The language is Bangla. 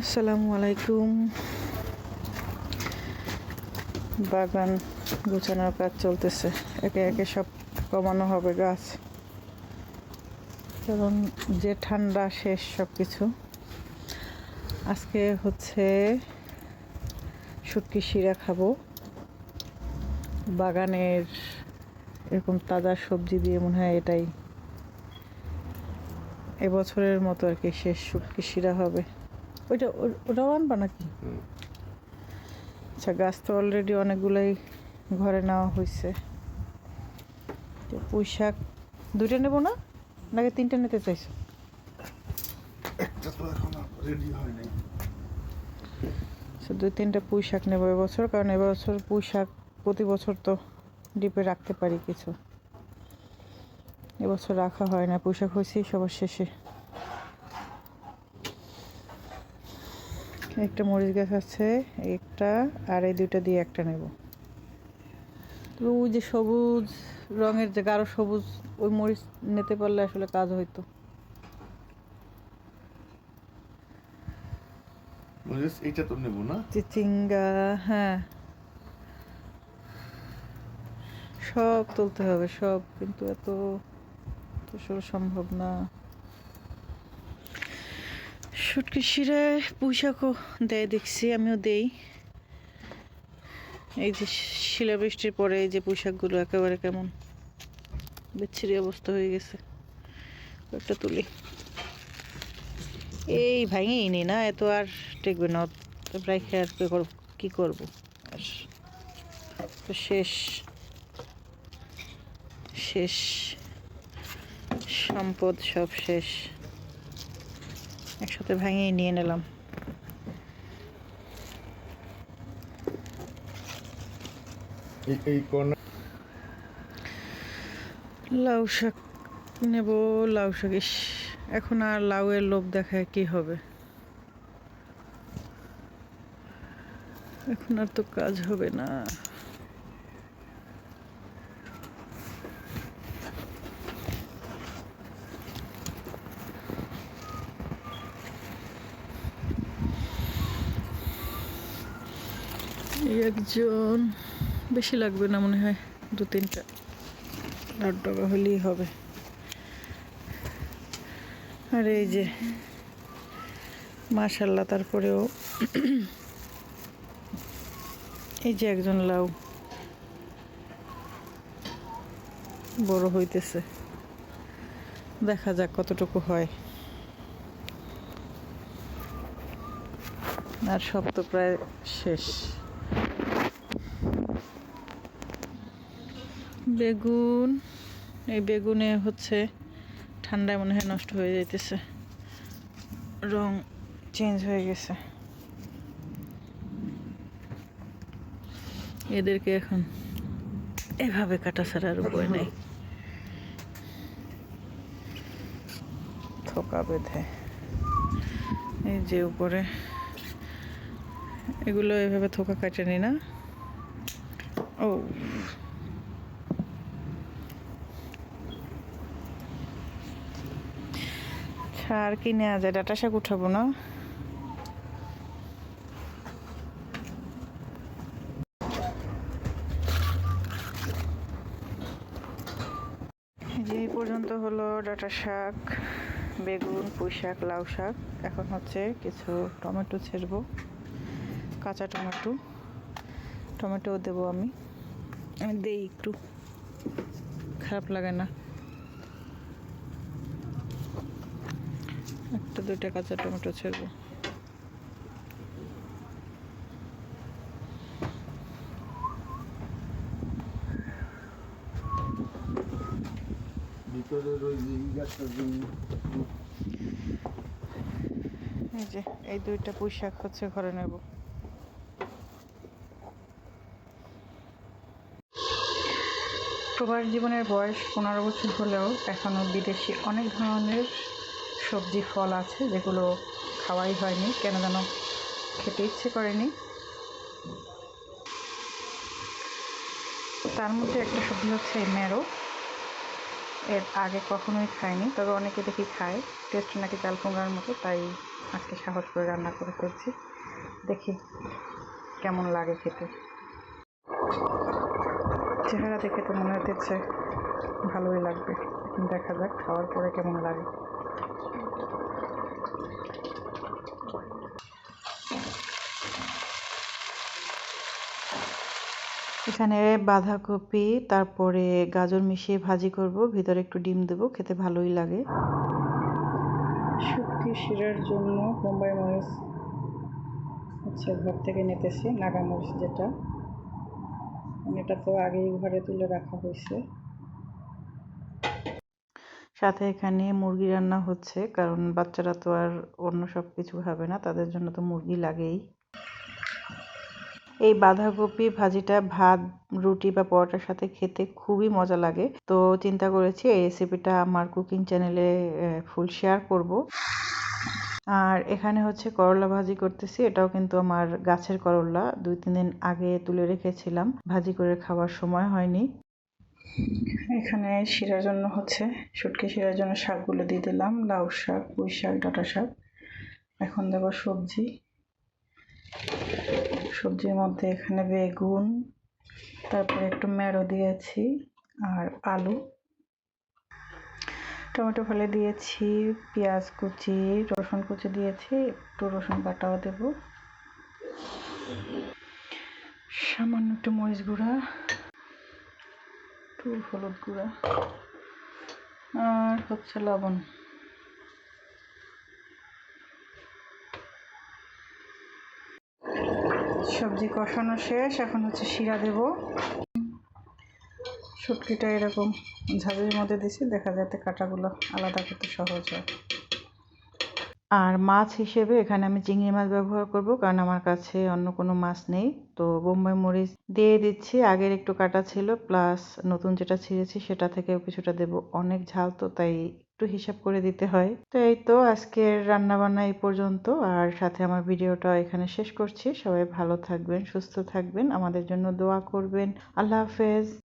আসসালামু আলাইকুম। বাগান গোছানোর কাজ চলতেছে। একে একে সব কমানো হবে গাছ। কারণ যে ঠান্ডা শেষ সব কিছু আজকে হচ্ছে শুটকি শিরা খাব। বাগানের এরকম তাজা সবজি দিয়ে মনে হয় এটাই। এবছরের মতো আর কি শেষ শুটকি শিরা হবে। ওইটা ও- ওটাও আনবা নাকি? আচ্ছা গাছ তো অলরেডি অনেকগুলাই ঘরে নেওয়া হয়েছে তো পুঁই শাক দুইটা নেব না? নাকি তিনটা নিতে চাইছো? একটা তো এখন রেডি হয় নাই। দুই তিনটা পুঁই শাক নেব এবছর কারণ এবছর পুঁই শাক প্রতি বছর তো ডিপে রাখতে পারি কিছু। এবছর রাখা হয় না পুঁই শাক হয়েছে সবার শেষে। একটা মরিচ গাছ আছে একটা আর এই দুইটা দিয়ে একটা নেব। তবে ওই যে সবুজ রঙের যে গাঢ় সবুজ ওই মরিচ নিতে পারলে আসলে কাজ হইতো। মরিচ তো নেব না? চিচিঙ্গা হ্যাঁ। সব তুলতে হবে সব। কিন্তু এত তো সম্ভব না। শিরায় পুঁইশাকও দেয়, দেখছি, আমিও দেই। এই যে শিলাবৃষ্টির পরে এই যে পুঁইশাকগুলো একেবারে কেমন বিচ্ছিরি অবস্থা হয়ে গেছে। একটা তুলি। এই ভাঙেই নি না, এত আর টেকবে না প্রায় আর কী করব, কি করব? আর তো শেষ শেষ, সম্পদ সব শেষ। একসাথে ভাঙিয়ে নিয়ে নিলাম। লাউ শাক নেব লাউ শাক। ইস এখন আর লাউয়ের লোভ দেখায় কি হবে? এখন আর তো কাজ হবে না। একজন, বেশি লাগবে না মনে হয়, দু তিনটা। আট টাকা হলেই হবে। আর এই যে, মাশাল্লাহ, তারপরেও এই যে একজন লাউ। বড় হইতেছে। দেখা যাক কতটুকু হয়। আর সব তো প্রায় শেষ। বেগুন। এই বেগুনে হচ্ছে ঠান্ডায় মনে হয় নষ্ট হয়ে যাইতেছে। রং চেঞ্জ হয়ে গেছে। এদেরকে এখন এভাবে কাটা ছাড়া আর উপায় নেই। থোকা বেঁধে। এই যে উপরে, এগুলো এভাবে থোকা কাটেনি না? ও সার কি নেওয়া যায়? ডাটা শাক উঠাবো না? যে পর্যন্ত হলো ডাটা শাক, বেগুন পুঁই শাক লাউ শাক। এখন হচ্ছে কিছু টমেটো ছেড়বো, কাঁচা টমেটো। টমেটো দেবো আমি। দেই একটু, খারাপ লাগে না। একটা দুইটা কাঁচা টমেটো ছেড়বো। এই যে এই দুইটা পুঁই শাক হচ্ছে ঘরে নেব। প্রবাস জীবনের বয়স পনেরো বছর হলেও এখনও বিদেশি অনেক ধরনের সবজি, ফল আছে, যেগুলো খাওয়াই হয়নি। কেন যেন খেতে ইচ্ছে করেনি। তার মধ্যে একটা সবজি হচ্ছে মেরো এর আগে কখনোই খাইনি, তবে অনেকে দেখি খায়। টেস্ট নাকি চাল কুমড়ার মতো, তাই আজকে সাহস করে রান্না করে ফেলছি। দেখি কেমন লাগে খেতে। চেহারা দেখে তো মনে হতেছে ভালোই লাগবে। দেখা যাক, খাওয়ার পরে কেমন লাগে। এখানে বাঁধাকপি তারপরে গাজর মিশিয়ে ভাজি করব ভিতরে একটু ডিম দেবো খেতে ভালোই লাগে। শুটকি শিরার জন্য বোম্বাই মরিচ হচ্ছে ঘর থেকে নিতেছি নাগা মরিচ যেটা। এটা তো আগেই ঘরে তুলে রাখা হয়েছে। সাথে এখানে মুরগি রান্না হচ্ছে কারণ বাচ্চারা তো আর অন্য সব কিছু খাবে না তাদের জন্য তো মুরগি লাগেই। এই বাঁধাকপি, ভাজিটা, ভাত, রুটি বা পরোটার সাথে খেতে খুবই মজা লাগে। তো চিন্তা করেছি এই রেসিপিটা আমার কুকিং চ্যানেলে ফুল শেয়ার করব। আর এখানে হচ্ছে করলা ভাজি করতেছি। এটাও কিন্তু আমার গাছের করলা। দুই, তিন দিন আগে তুলে রেখেছিলাম। ভাজি করে খাওয়ার সময় হয়নি। এখানে শিরার জন্য হচ্ছে শুটকি শিরার জন্য শাকগুলো দিয়ে দিলাম। লাউ শাক, পুঁই শাক, ডাঁটা শাক। এখন দেবো সবজি। সবজির মধ্যে এখানে বেগুন, তারপরে একটু মেরো দিয়েছি আর আলু। টমেটো ফেলে দিয়েছি, পেঁয়াজ কুচি, রসুন কুচি দিয়েছি, একটু রসুন বাটাও দেব। সামান্য একটু মরিচ গুঁড়া, একটু হলুদ গুঁড়া, আর হচ্ছে লবণ। সবজি কষানো শেষ, এখন হচ্ছে শিরা দেব। শুটকিটা এরকম ঝাঁঝের মধ্যে দিছি, দেখা যাতে কাটাগুলো আলাদা করতে সহজ হয়। আর মাছ হিসেবে এখানে আমি চিংড়ি মাছ ব্যবহার করব, কারণ আমার কাছে অন্য কোনো মাছ নেই। তো বোম্বাই মরিচ দিয়ে দিচ্ছি, আগের একটু কাটা ছিল, প্লাস নতুন যেটা ছিঁড়েছি সেটা থেকেও কিছুটা দেব। অনেক ঝাল তো, তাই একটু হিসাব করে দিতে হয়। তো এই তো আজকের রান্না বান্না এই পর্যন্ত। আর সাথে আমার ভিডিওটা এখানে শেষ করছি। সবাই ভালো থাকবেন, সুস্থ থাকবেন। আমাদের জন্য দোয়া করবেন। আল্লাহ হাফেজ।